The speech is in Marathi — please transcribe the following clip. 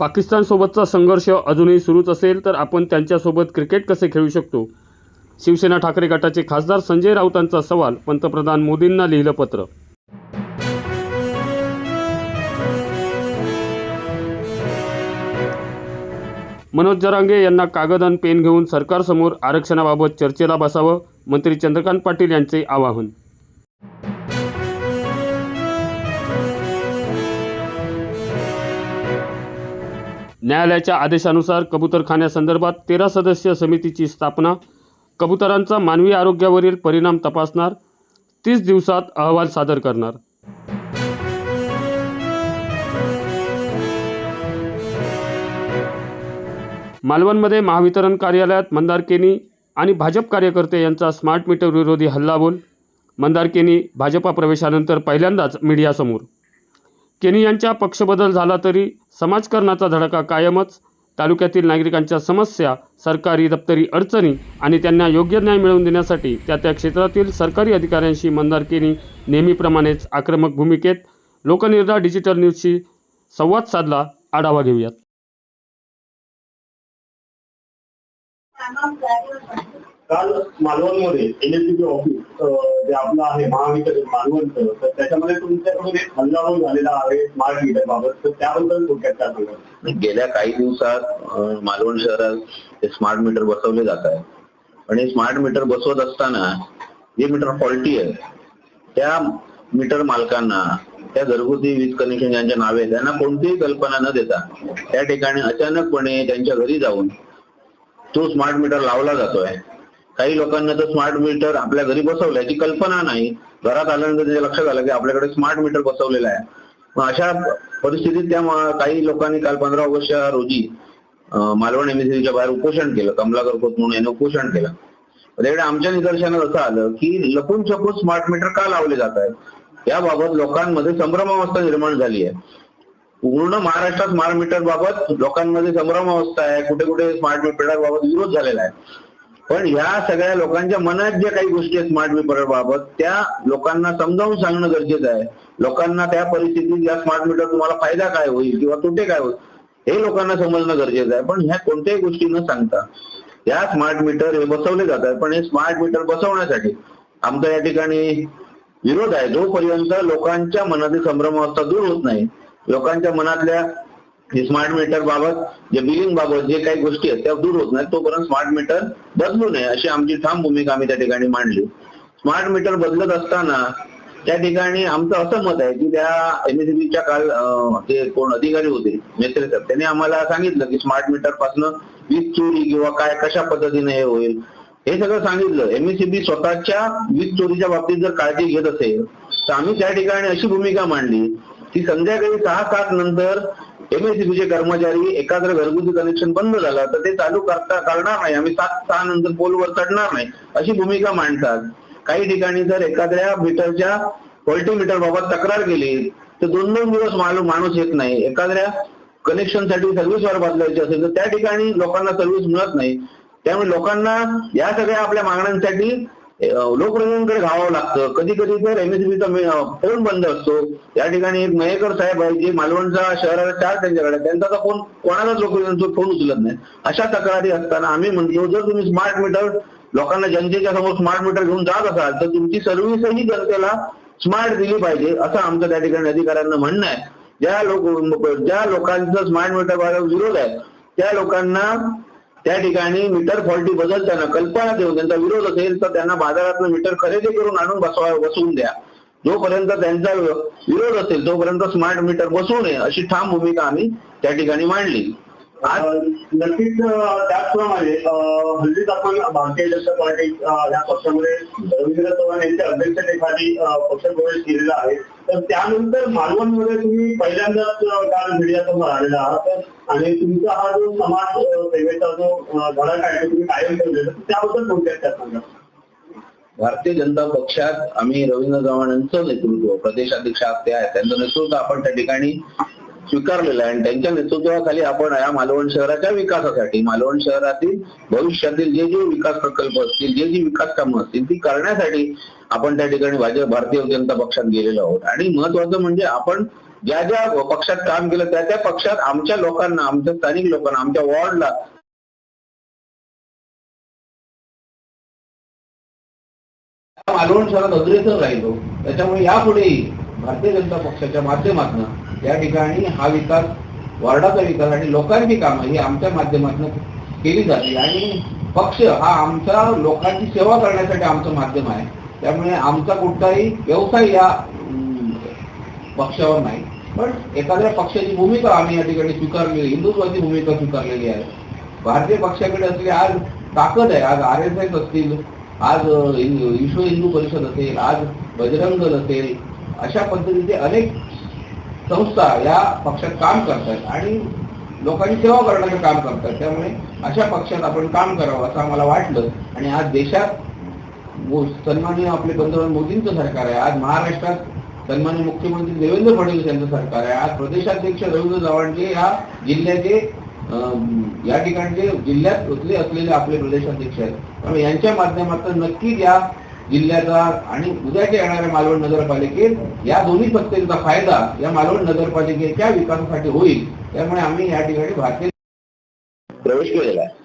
पाकिस्तानसोबतचा संघर्ष अजूनही सुरूच असेल तर आपण त्यांच्यासोबत क्रिकेट कसे खेळू शकतो? शिवसेना ठाकरे गटाचे खासदार संजय राऊतांचा सवाल पंतप्रधान मोदींना लिहिलं पत्र. मनोज जरांगे यांना कागद आणि पेन घेऊन सरकारसमोर आरक्षणाबाबत चर्चेला बसावं मंत्री चंद्रकांत पाटील यांचे आवाहन. न्यायालयाच्या आदेशानुसार कबुतरखान्यासंदर्भात तेरा सदस्य समितीची स्थापना कबुतरांचा मानवी आरोग्यावरील परिणाम तपासणार तीस दिवसात अहवाल सादर करणार. मालवणमध्ये महावितरण कार्यालयात मंदारकेनी आणि भाजप कार्यकर्ते यांचा स्मार्ट मीटर विरोधी हल्लाबोल मंदारकेनी भाजपा प्रवेशानंतर पहिल्यांदाच मीडियासमोर केनी यांच्या पक्षबदल झाला तरी समाजकारणाचा धडका कायमच. तालुक्यातील नागरिकांच्या समस्या सरकारी दप्तरी अडचणी आणि त्यांना योग्य न्याय मिळवून देण्यासाठी त्या त्या क्षेत्रातील सरकारी अधिकाऱ्यांशी मंदार केनी नेहमीप्रमाणेच आक्रमक भूमिकेत लोकनिर्धार डिजिटल न्यूजशी संवाद साधला. आढावा घेऊयात. काल मालवणमध्ये एनएससीबी ऑफिस जे आपलं आहे महावितरण मालवणचं तर त्याच्यामध्ये तुमच्याकडून एक हल्लाबोल झालेला आहे स्मार्ट मीटर बाबत तर त्याबद्दल थोडक्यात काय सांगा गेल्या काही दिवसात मालवण शहरात स्मार्ट मीटर बसवले जात आहे आणि स्मार्ट मीटर बसवत असताना जे मीटर फॉल्टी आहे त्या मीटर मालकांना त्या घरगुती वीज कनेक्शन ज्यांच्या नावे त्यांना कोणतीही कल्पना न देता त्या ठिकाणी अचानकपणे त्यांच्या घरी जाऊन तो स्मार्ट मीटर लावला जातोय. काही लोकांना तर स्मार्ट मीटर आपल्या घरी बसवलं ती कल्पना नाही. घरात आल्यानंतर त्याच्या लक्षात आलं की आपल्याकडे स्मार्ट मीटर बसवलेलं आहे. मग अशा परिस्थितीत त्या काही लोकांनी काल पंधरा ऑगस्ट रोजी मालवण एमएससीच्या बाहेर उपोषण केलं कमलाकर खोत म्हणून याने उपोषण केलं. त्याकडे आमच्या निदर्शनात असं आलं की लपून छपून स्मार्ट मीटर का लावले जात आहेत? याबाबत लोकांमध्ये संभ्रमावस्था निर्माण झाली आहे. पूर्ण महाराष्ट्रात स्मार्ट मीटर बाबत लोकांमध्ये संभ्रम अवस्था आहे कुठे कुठे स्मार्ट मीटर बाबत विरोध झालेला आहे. पण ह्या सगळ्या लोकांच्या मनात ज्या काही गोष्टी आहेत स्मार्ट मीटर बाबत त्या लोकांना समजावून सांगणं गरजेचं आहे. लोकांना त्या परिस्थितीत या स्मार्ट मीटर तुम्हाला फायदा काय होईल किंवा तोटे काय होईल हे लोकांना समजणं गरजेचं आहे. पण ह्या कोणत्याही गोष्टी न सांगता या स्मार्ट मीटर हे बसवले जातात पण हे स्मार्ट मीटर बसवण्यासाठी आमचा या ठिकाणी विरोध आहे. जोपर्यंत लोकांच्या मनातील संभ्रमावस्था दूर होत नाही लोकांच्या मनातल्या स्मार्ट मीटर बाबत जे बिलिंग बाबत जे काही गोष्टी आहेत त्या दूर होत नाहीत. तोपर्यंत स्मार्ट मीटर बदलू नये अशी आमची ठाम भूमिका आम्ही त्या ठिकाणी मांडली. स्मार्ट मीटर बदलत असताना त्या ठिकाणी आमचं असं मत आहे की त्या एमएससीबीच्या काल जे कोण अधिकारी होते मेत्रे साहेब त्यांनी आम्हाला सांगितलं की स्मार्ट मीटरपासून वीज चोरी किंवा काय कशा पद्धतीने हे होईल. हे सगळं सांगितलं. एमएससीबी स्वतःच्या वीज चोरीच्या बाबतीत जर काळजी घेत असेल तर आम्ही त्या ठिकाणी अशी भूमिका मांडली ती संध्याकाळी सहा सात नंतर एमएससीबीचे कर्मचारी एखादं घरगुती कनेक्शन बंद झालं तर ते चालू करता करणार नाही. आम्ही सात सहा नंतर पोलवर चढणार नाही अशी भूमिका मांडतात. काही ठिकाणी जर एखाद्या मीटरच्या क्वालिटी मीटर बाबत तक्रार केली तर दोन दोन दिवस माणूस माणूस येत नाही. एखाद्या कनेक्शनसाठी सर्व्हिस वर बदलायची असेल तर त्या ठिकाणी लोकांना सर्व्हिस मिळत नाही. त्यामुळे लोकांना या सगळ्या आपल्या मागण्यांसाठी लोकप्रतिनिधींकडे धावावं लागतं. कधी कधी तर एमएसबीचा फोन बंद असतो. या ठिकाणी एक मयेकर साहेब आहे जे मालवणचा शहराला चार त्यांच्याकडे त्यांचा फोन कोणालाच लोकप्रतिनिधींचा फोन उचलत नाही. अशा तक्रारी असताना आम्ही म्हणतो जर तुम्ही स्मार्ट मीटर लोकांना जनतेच्या समोर स्मार्ट मीटर घेऊन जात असाल तर तुमची सर्व्हिसही जनतेला स्मार्ट दिली पाहिजे असं आमचं त्या ठिकाणी अधिकाऱ्यांना म्हणणं आहे. ज्या लोक ज्या लोकांचं स्मार्ट मीटर विरोध आहे त्या लोकांना त्या ठिकाणी मीटर फॉल्टी बदलताना कल्पना देऊन त्यांचा विरोध असेल तर त्यांना बाजारातून मीटर खरेदी करून आणून बसवा बसवून द्या. जोपर्यंत त्यांचा विरोध असेल तोपर्यंत स्मार्ट मीटर बसवू नये अशी ठाम भूमिका आम्ही त्या ठिकाणी मांडली. नक्कीच त्याचप्रमाणे हल्लीच आपण भारतीय जनता पार्टी या पक्षामध्ये रवींद्र चव्हाण यांच्या अध्यक्षतेखाली अं, पक्ष प्रवेश केलेला आहे. तर त्यानंतर मालवणमध्ये तुम्ही पहिल्यांदाच अं, काल मीडियासमोर आलेला आहात. आणि तुमचा हा जो समाज सेवेचा जो अं, धडक आहे तुम्ही कायम ठेवलेला तर त्याबद्दल थोडक्यात त्या सांगा भारतीय जनता पक्षात आम्ही रवींद्र चव्हाण यांचं नेतृत्व प्रदेशाध्यक्ष ते आहेत त्यांचं नेतृत्व आपण त्या ठिकाणी स्वीकारलेलं आहे. आणि त्यांच्या नेतृत्वाखाली आपण या मालवण शहराच्या विकासासाठी मालवण शहरातील भविष्यातील जे जे विकास प्रकल्प असतील जे जी विकास कामं असतील ती करण्यासाठी आपण त्या ठिकाणी भाजप भारतीय जनता पक्षात गेलेलो आहोत. आणि महत्वाचं म्हणजे आपण ज्या ज्या पक्षात काम केलं त्या त्या पक्षात आमच्या लोकांना आमच्या स्थानिक लोकांना आमच्या वॉर्डला मालवण शहरात अग्रेसर राहिलो. त्याच्यामुळे यापुढेही भारतीय जनता पक्षाच्या माध्यमातून या ठिकाणी हा विकास वार्डाचा विकास आणि लोकांची कामं ही आमच्या माध्यमातून केली जाते. आणि पक्ष हा आमच्या लोकांची सेवा करण्यासाठी आमचं माध्यम आहे. त्यामुळे आमचा कुठलाही व्यवसाय या पक्षावर नाही. पण एखाद्या पक्षाची भूमिका आम्ही या ठिकाणी स्वीकारलेली हिंदुत्वाची भूमिका स्वीकारलेली आहे. भारतीय पक्षाकडे असलेली आज ताकद आहे. आज आर एस एस असतील आज विश्व हिंदू परिषद असेल आज बजरंग दल असेल अशा पद्धतीचे अनेक संस्था या पक्षात काम करतात आणि लोकांची सेवा करण्याचं काम करतात. त्यामुळे अशा पक्षात आपण काम करावं असं आम्हाला वाटलं. आणि आज देशात सन्माननीय आपले पंतप्रधान मोदींचं सरकार आहे. आज महाराष्ट्रात सन्माननीय मुख्यमंत्री देवेंद्र फडणवीस यांचं सरकार आहे. आज प्रदेशाध्यक्ष रवींद्र चव्हाणचे या जिल्ह्याचे अं, या ठिकाणचे जिल्ह्यात उचले असलेले आपले प्रदेशाध्यक्ष आहेत. त्यामुळे यांच्या माध्यमातून नक्कीच या जिल्ह्याचा आणि उद्याच्या येणाऱ्या मालवण नगरपालिकेत या दोन्ही सत्तेचा फायदा या मालवण नगरपालिकेच्या विकासासाठी होईल. त्यामुळे आम्ही या ठिकाणी भारतीय प्रवेश केलेला आहे.